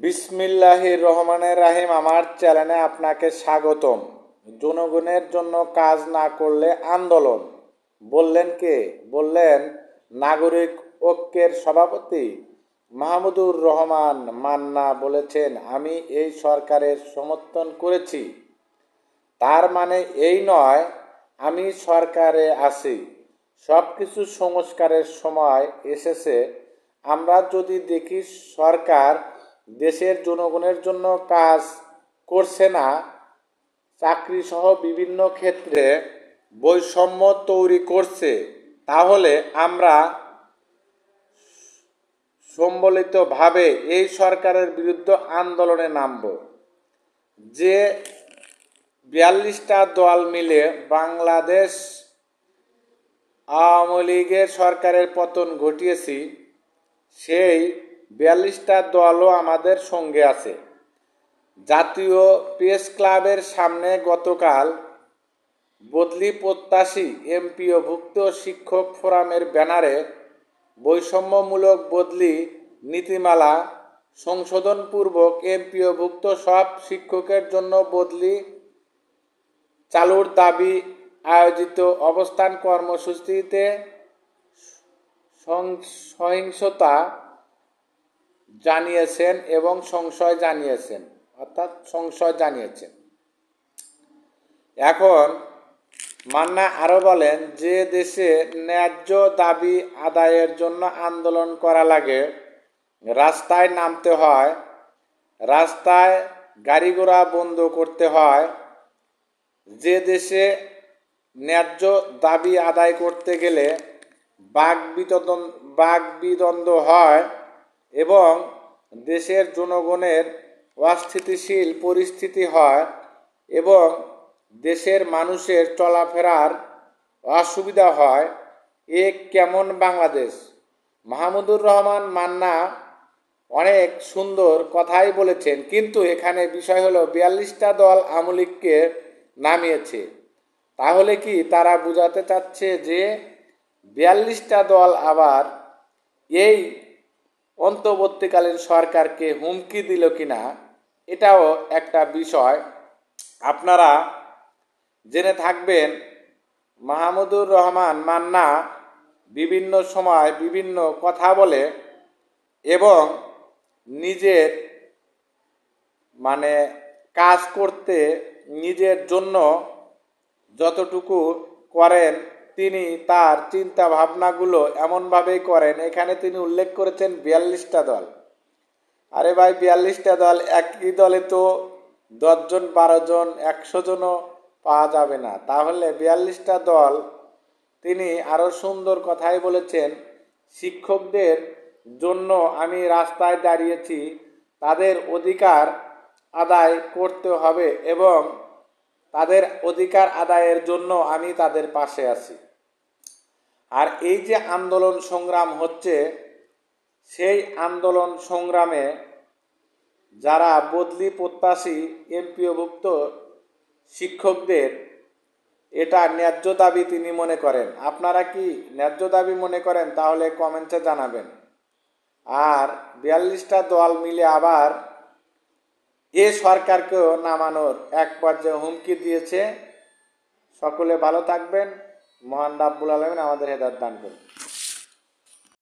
বিসমিল্লাহির রহমানের রাহিম, আমার চ্যানেলে আপনাকে স্বাগতম। জনগণের জন্য কাজ না করলে আন্দোলন। বললেন কে? বললেন নাগরিক ঐক্যের সভাপতি মাহমুদুর রহমান মান্না বলেছেন, আমি এই সরকারের সমর্থন করেছি। তার মানে এই নয়, আমি সরকারে আছি। সব কিছু সংস্কারের সময় এসেছে। আমরা যদি দেখি সরকার দেশের জনগণের জন্য কাজ করছে না চাকরি সহ বিভিন্ন ক্ষেত্রে বৈষম্য তৈরি করছে, তাহলে আমরা সম্বলিতভাবে এই সরকারের বিরুদ্ধে আন্দোলনে নামব। যে বিয়াল্লিশটা দল মিলে বাংলাদেশ আওয়ামী লীগের সরকারের পতন ঘটিয়েছি, সেই বিয়াল্লিশটা দলও আমাদের সঙ্গে আছে। জাতীয় প্রেস ক্লাবের সামনে গতকাল বদলি প্রত্যাশী এমপিওভুক্ত শিক্ষক ফোরামের ব্যানারে বৈষম্যমূলক বদলি নীতিমালা, সংশোধনপূর্বক এমপিওভুক্ত সব শিক্ষকের জন্য বদলি চালুর দাবি, আয়োজিত অবস্থান কর্মসূচিতে সহিংসতা জানিয়েছেন এবং সংশয় জানিয়েছেন, অর্থাৎ সংশয় জানিয়েছেন। এখন মান্না আরও বলেন, যে দেশে ন্যায্য দাবি আদায়ের জন্য আন্দোলন করা লাগে, রাস্তায় নামতে হয়, রাস্তায় গাড়ি ঘোড়া বন্ধ করতে হয়, যে দেশে ন্যায্য দাবি আদায় করতে গেলে বাক বিতদন বাক বিদ্বন্দ্ব হয় এবং দেশের জনগণের অস্থিতিশীল পরিস্থিতি হয় এবং দেশের মানুষের চলাফেরার অসুবিধা হয়। এ কেমন বাংলাদেশ? মাহমুদুর রহমান মান্না অনেক সুন্দর কথাই বলেছেন, কিন্তু এখানে বিষয় হলো বিয়াল্লিশটা দল আমলিককে নামিয়েছে। তাহলে কি তারা বোঝাতে চাচ্ছে যে বিয়াল্লিশটা দল আবার এই অন্তর্বর্তীকালীন সরকারকে হুমকি দিল কিনা, এটাও একটা বিষয়। আপনারা জেনে থাকবেন, মাহমুদুর রহমান মান্না বিভিন্ন সময় বিভিন্ন কথা বলে এবং নিজের মানে কাজ করতে নিজের জন্য যতটুকু করেন তিনি তার চিন্তা ভাবনাগুলো এমনভাবেই করেন, এখানে তিনি উল্লেখ করেছেন বিয়াল্লিশটা দল। আরে ভাই, বিয়াল্লিশটা দল, একই দলে তো দশজন বারো জন একশো জনও পাওয়া যাবে না। তাহলে বিয়াল্লিশটা দল, তিনি আরও সুন্দর কথাই বলেছেন, শিক্ষকদের জন্য আমি রাস্তায় দাঁড়িয়েছি, তাদের অধিকার আদায় করতে হবে এবং তাদের অধিকার আদায়ের জন্য আমি তাদের পাশে আছি। আর এই যে আন্দোলন সংগ্রাম হচ্ছে, সেই আন্দোলন সংগ্রামে যারা বদলি প্রত্যাশী এমপিওভুক্ত শিক্ষকদের, এটা ন্যায্য দাবি তিনি মনে করেন। আপনারা কি ন্যায্য দাবি মনে করেন তাহলে কমেন্টে জানাবেন। আর বিয়াল্লিশটা দল মিলে আবার এ সরকারকেও নামানোর এক পর্যায়ে হুমকি দিয়েছে। সকলে ভালো থাকবেন। মহান রাব্বুল আলমিন আমাদের হেদার দান করুন।